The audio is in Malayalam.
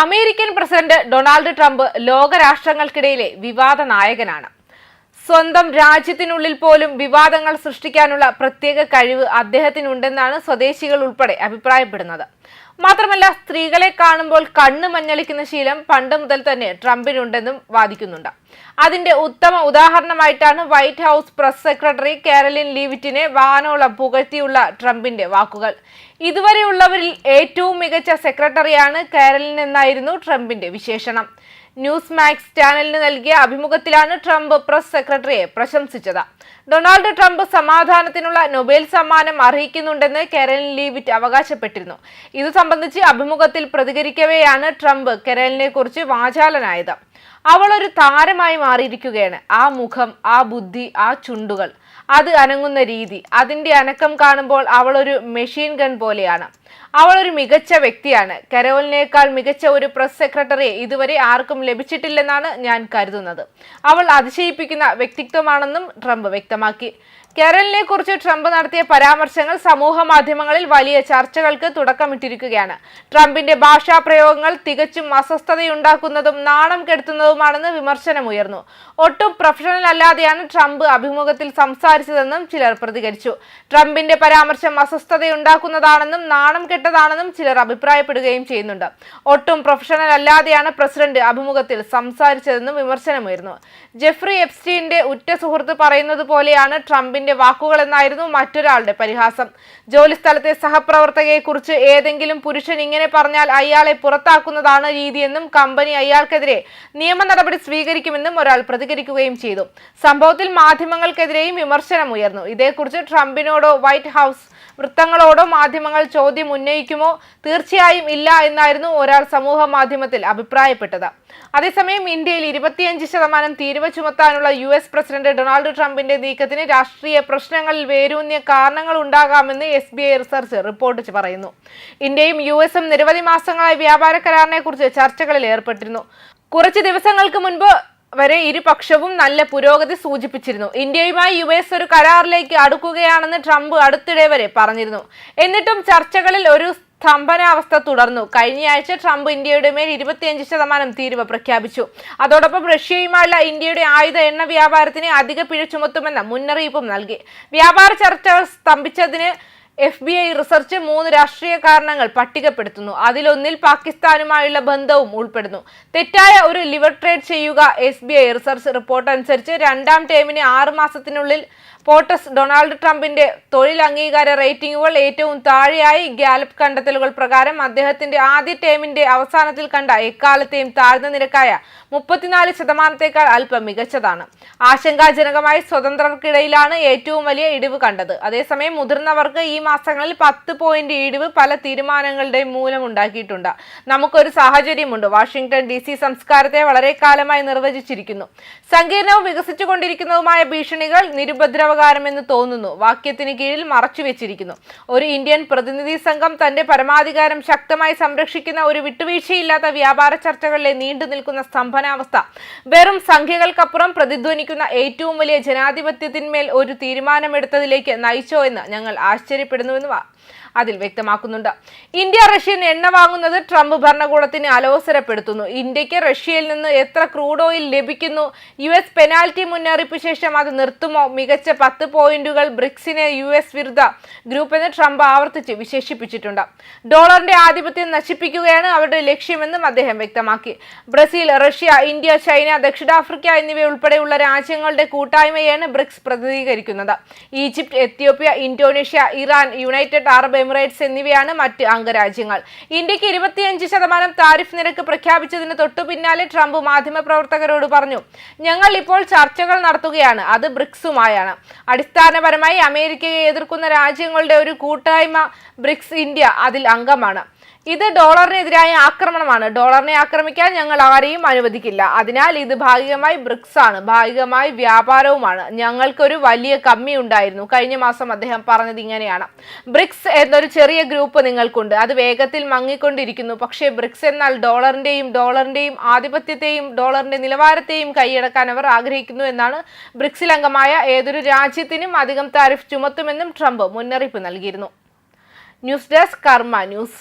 അമേരിക്കൻ പ്രസിഡന്റ് ഡൊണാൾഡ് ട്രംപ് ലോകരാഷ്ട്രങ്ങൾക്കിടയിലെ വിവാദ നായകനാണ്. സ്വന്തം രാജ്യത്തിനുള്ളിൽ പോലും വിവാദങ്ങൾ സൃഷ്ടിക്കാനുള്ള പ്രത്യേക കഴിവ് അദ്ദേഹത്തിനുണ്ടെന്നാണ് സ്വദേശികൾ ഉൾപ്പെടെ അഭിപ്രായപ്പെടുന്നത്. മാത്രമല്ല സ്ത്രീകളെ കാണുമ്പോൾ കണ്ണ് മഞ്ഞളിക്കുന്ന ശീലം പണ്ട് മുതൽ തന്നെ ട്രംപിനുണ്ടെന്നും വാദിക്കുന്നുണ്ട്. അതിന്റെ ഉത്തമ ഉദാഹരണമായിട്ടാണ് White House press secretary Karoline ലീവിറ്റിനെ വാനോളം പുകഴ്ത്തിയുള്ള ട്രംപിന്റെ വാക്കുകൾ. ഇതുവരെയുള്ളവരിൽ ഏറ്റവും മികച്ച സെക്രട്ടറിയാണ് കേരളിൽ എന്നായിരുന്നു ട്രംപിന്റെ വിശേഷണം. ന്യൂസ് മാക്സ് ചാനലിന് നൽകിയ അഭിമുഖത്തിലാണ് ട്രംപ് പ്രസ് സെക്രട്ടറിയെ പ്രശംസിച്ചത്. ഡൊണാൾഡ് ട്രംപ് സമാധാനത്തിനുള്ള നൊബേൽ സമ്മാനം അർഹിക്കുന്നുണ്ടെന്ന് കെരലിൻ ലീവിറ്റ് അവകാശപ്പെട്ടിരുന്നു. ഇത് സംബന്ധിച്ച് അഭിമുഖത്തിൽ പ്രതികരിക്കവെയാണ് ട്രംപ് കെരലിനെ കുറിച്ച് വാചാലനായത്. അവൾ ഒരു താരമായി മാറിയിരിക്കുകയാണ്. ആ മുഖം ആ ബുദ്ധി ആ ചുണ്ടുകൾ. അത് അനങ്ങുന്ന രീതി. അതിന്റെ അനക്കം കാണുമ്പോൾ അവളൊരു മെഷീൻ ഗൺ പോലെയാണ്. അവളൊരു മികച്ച വ്യക്തിയാണ്. കരോലിനേക്കാൾ മികച്ച ഒരു പ്രസ് സെക്രട്ടറിയെ ഇതുവരെ ആർക്കും ലഭിച്ചിട്ടില്ലെന്നാണ് ഞാൻ കരുതുന്നത്. അവൾ അതിശയിപ്പിക്കുന്ന വ്യക്തിത്വമാണെന്നും ട്രംപ് വ്യക്തമാക്കി. കെരലിനെ കുറിച്ച് ട്രംപ് നടത്തിയ പരാമർശങ്ങൾ സമൂഹ മാധ്യമങ്ങളിൽ വലിയ ചർച്ചകൾക്ക് തുടക്കമിട്ടിരിക്കുകയാണ്. ട്രംപിന്റെ ഭാഷാ പ്രയോഗങ്ങൾ തികച്ചും അസ്വസ്ഥതയുണ്ടാക്കുന്നതും നാണം കെടുത്തുന്നതുമാണെന്ന് വിമർശനമുയർന്നു. ഒട്ടും പ്രൊഫഷണൽ അല്ലാതെയാണ് ട്രംപ് അഭിമുഖത്തിൽ സംസാരിച്ചതെന്നും ചിലർ പ്രതികരിച്ചു. ട്രംപിന്റെ പരാമർശം അസ്വസ്ഥതയുണ്ടാക്കുന്നതാണെന്നും നാണം കെട്ടതാണെന്നും ചിലർ അഭിപ്രായപ്പെടുകയും ചെയ്യുന്നുണ്ട്. ഒട്ടും പ്രൊഫഷണൽ അല്ലാതെയാണ് പ്രസിഡന്റ് അഭിമുഖത്തിൽ സംസാരിച്ചതെന്നും വിമർശനമുയർന്നു. ജെഫ്രി എപ്സ്റ്റീന്റെ ഉറ്റ സുഹൃത്ത് പറയുന്നത് പോലെയാണ് ട്രംപിന്റെ വാക്കുകൾ എന്നായിരുന്നു മറ്റൊരാളുടെ പരിഹാസം. ജോലിസ്ഥലത്തെ സഹപ്രവർത്തകയെ കുറിച്ച് ഏതെങ്കിലും പുരുഷൻ ഇങ്ങനെ പറഞ്ഞാൽ അയാളെ പുറത്താക്കുന്നതാണ് രീതിയെന്നും കമ്പനി അയാൾക്കെതിരെ നിയമ നടപടി സ്വീകരിക്കുമെന്നും ഒരാൾ പ്രതികരിക്കുകയും ചെയ്തു. സംഭവത്തിൽ മാധ്യമങ്ങൾക്കെതിരെയും വിമർശനമുയർന്നു. ഇതേക്കുറിച്ച് ട്രംപിനോടോ വൈറ്റ് ഹൗസ് വൃത്തങ്ങളോടോ മാധ്യമങ്ങൾ ചോദ്യം ഉന്നയിക്കുമോ തീർച്ചയായും ഇല്ല എന്നായിരുന്നു ഒരാൾ സമൂഹ മാധ്യമത്തിൽ അഭിപ്രായപ്പെട്ടത്. അതേസമയം ഇന്ത്യയിൽ ഇരുപത്തിയഞ്ച് ശതമാനം തീരുവ ചുമത്താനുള്ള യു എസ് പ്രസിഡന്റ് ഡൊണാൾഡ് ട്രംപിന്റെ നീക്കത്തിന് രാഷ്ട്രീയ പ്രശ്നങ്ങളിൽ വേരൂന്നിയ കാരണങ്ങൾ ഉണ്ടാകാമെന്ന് S B I research report പറയുന്നു. ഇന്ത്യയും യു എസും നിരവധി മാസങ്ങളായി വ്യാപാര കരാറിനെ കുറിച്ച് ചർച്ചകളിൽ ഏർപ്പെട്ടിരുന്നു. കുറച്ച് ദിവസങ്ങൾക്ക് മുൻപ് വരെ ഇരുപക്ഷവും നല്ല പുരോഗതി സൂചിപ്പിച്ചിരുന്നു. ഇന്ത്യയുമായി യു എസ് ഒരു കരാറിലേക്ക് അടുക്കുകയാണെന്ന് ട്രംപ് അടുത്തിടെ വരെ പറഞ്ഞിരുന്നു. എന്നിട്ടും ചർച്ചകളിൽ ഒരു സ്തംഭനാവസ്ഥ തുടർന്നു. കഴിഞ്ഞയാഴ്ച ട്രംപ് ഇന്ത്യയുടെ മേൽ ഇരുപത്തിയഞ്ച് ശതമാനം തീരുവ പ്രഖ്യാപിച്ചു. അതോടൊപ്പം റഷ്യയുമായുള്ള ഇന്ത്യയുടെ ആയുധ എണ്ണ വ്യാപാരത്തിന് അധിക പിഴ ചുമത്തുമെന്ന മുന്നറിയിപ്പും നൽകി. വ്യാപാര ചർച്ചകൾ സ്തംഭിച്ചതിന് എഫ് ബി ഐ റിസർച്ച് മൂന്ന് രാഷ്ട്രീയ കാരണങ്ങൾ പട്ടികപ്പെടുത്തുന്നു. അതിലൊന്നിൽ പാകിസ്ഥാനുമായുള്ള ബന്ധവും ഉൾപ്പെടുന്നു. തെറ്റായ ഒരു ലിവർ ട്രേഡ് ചെയ്യുക S B I research report അനുസരിച്ച് രണ്ടാം ടേമിന് ആറ് മാസത്തിനുള്ളിൽ പോട്ടസ് ഡൊണാൾഡ് ട്രംപിന്റെ തൊഴിൽ അംഗീകാര റേറ്റിംഗുകൾ ഏറ്റവും താഴെയായി ഗാലപ്പ് കണ്ടെത്തലുകൾ പ്രകാരം അദ്ദേഹത്തിന്റെ ആദ്യ ടേമിന്റെ അവസാനത്തിൽ കണ്ട എക്കാലത്തെയും താഴ്ന്ന നിരക്കായ മുപ്പത്തിനാല് ശതമാനത്തേക്കാൾ അല്പം മികച്ചതാണ്. ആശങ്കാജനകമായി സ്വതന്ത്രർക്കിടയിലാണ് ഏറ്റവും വലിയ ഇടിവ് കണ്ടത്. അതേസമയം മുതിർന്നവർക്ക് ഈ മാസങ്ങളിൽ പത്ത് പോയിന്റ് ഇടിവ് പല തീരുമാനങ്ങളുടെയും മൂലമുണ്ടാക്കിയിട്ടുണ്ട് നമുക്കൊരു സാഹചര്യമുണ്ട്. വാഷിംഗ്ടൺ ഡി സി സംസ്കാരത്തെ വളരെ കാലമായി നിർവചിച്ചിരിക്കുന്നു. സങ്കീർണവും വികസിച്ചുകൊണ്ടിരിക്കുന്നതുമായ ഭീഷണികൾ നിരുപദ്രവകാരമെന്ന് തോന്നുന്നു. വാക്യത്തിന് കീഴിൽ മറച്ചു വെച്ചിരിക്കുന്നു. ഒരു ഇന്ത്യൻ പ്രതിനിധി സംഘം തന്റെ പരമാധികാരം ശക്തമായി സംരക്ഷിക്കുന്ന ഒരു വിട്ടുവീഴ്ചയില്ലാത്ത വ്യാപാര ചർച്ചകളിലെ നീണ്ടു നിൽക്കുന്ന സ്തംഭനാവസ്ഥ വെറും സംഖ്യകൾക്കപ്പുറം പ്രതിധ്വനിക്കുന്ന ഏറ്റവും വലിയ ജനാധിപത്യത്തിന്മേൽ ഒരു തീരുമാനമെടുത്തതിലേക്ക് നയിച്ചോ എന്ന് ഞങ്ങൾ ആശ്ചര്യപ്പെടുന്നുവെന്ന് അതിൽ വ്യക്തമാക്കുന്നുണ്ട്. ഇന്ത്യ റഷ്യൻ എണ്ണ വാങ്ങുന്നത് ട്രംപ് ഭരണകൂടത്തിന് അലോസരപ്പെടുത്തുന്നു. ഇന്ത്യയ്ക്ക് റഷ്യയിൽ നിന്ന് എത്ര ക്രൂഡ് ഓയിൽ ലഭിക്കുന്നു? യു എസ് പെനാൽറ്റി മുന്നറിയിപ്പ് ശേഷം അത് നിർത്തുമോ? മികച്ച പത്ത് പോയിന്റുകൾ ബ്രിക്സിനെ യു എസ് വിരുദ്ധ ഗ്രൂപ്പ് എന്ന് ട്രംപ് ആവർത്തിച്ച് വിശേഷിപ്പിച്ചിട്ടുണ്ട്. ഡോളറിന്റെ ആധിപത്യം നശിപ്പിക്കുകയാണ് അവരുടെ ലക്ഷ്യമെന്നും അദ്ദേഹം വ്യക്തമാക്കി. ബ്രസീൽ റഷ്യ ഇന്ത്യ ചൈന ദക്ഷിണാഫ്രിക്ക എന്നിവയുൾപ്പെടെയുള്ള രാജ്യങ്ങളുടെ കൂട്ടായ്മയാണ് ബ്രിക്സ് പ്രതിനിധീകരിക്കുന്നത്. Egypt Ethiopia Indonesia Iran United Arab Emirates എന്നിവയാണ് മറ്റ് അംഗരാജ്യങ്ങൾ. ഇന്ത്യയ്ക്ക് ഇരുപത്തിയഞ്ച് ശതമാനം താരിഫ് നിരക്ക് പ്രഖ്യാപിച്ചതിന് തൊട്ടു പിന്നാലെ ട്രംപ് മാധ്യമപ്രവർത്തകരോട് പറഞ്ഞു ഞങ്ങൾ ഇപ്പോൾ ചർച്ചകൾ നടത്തുകയാണ് അത് ബ്രിക്സുമായാണ്. അടിസ്ഥാനപരമായി അമേരിക്കയെ എതിർക്കുന്ന രാജ്യങ്ങളുടെ ഒരു കൂട്ടായ്മ ബ്രിക്സ് ഇന്ത്യ അതിൽ അംഗമാണ്. ഇത് ഡോളറിനെതിരായ ആക്രമണമാണ്. ഡോളറിനെ ആക്രമിക്കാൻ ഞങ്ങൾ ആരെയും അനുവദിക്കില്ല. അതിനാൽ ഇത് ഭാഗികമായി ബ്രിക്സ് ആണ് ഭാഗികമായി വ്യാപാരവുമാണ്. ഞങ്ങൾക്കൊരു വലിയ കമ്മി ഉണ്ടായിരുന്നു. കഴിഞ്ഞ മാസം അദ്ദേഹം പറഞ്ഞത് ഇങ്ങനെയാണ്. ബ്രിക്സ് എന്നൊരു ചെറിയ ഗ്രൂപ്പ് നിങ്ങൾക്കുണ്ട്. അത് വേഗത്തിൽ മങ്ങിക്കൊണ്ടിരിക്കുന്നു. പക്ഷേ ബ്രിക്സ് എന്നാൽ ഡോളറിന്റെയും ഡോളറിന്റെയും ആധിപത്യത്തെയും ഡോളറിന്റെ നിലവാരത്തെയും കൈയടക്കാൻ അവർ ആഗ്രഹിക്കുന്നു എന്നാണ് ബ്രിക്സിൽ അംഗമായ ഏതൊരു രാജ്യത്തിനും അധികം താരിഫ് ചുമത്തുമെന്നും ട്രംപ് മുന്നറിയിപ്പ് നൽകിയിരുന്നു. News desk Karma news.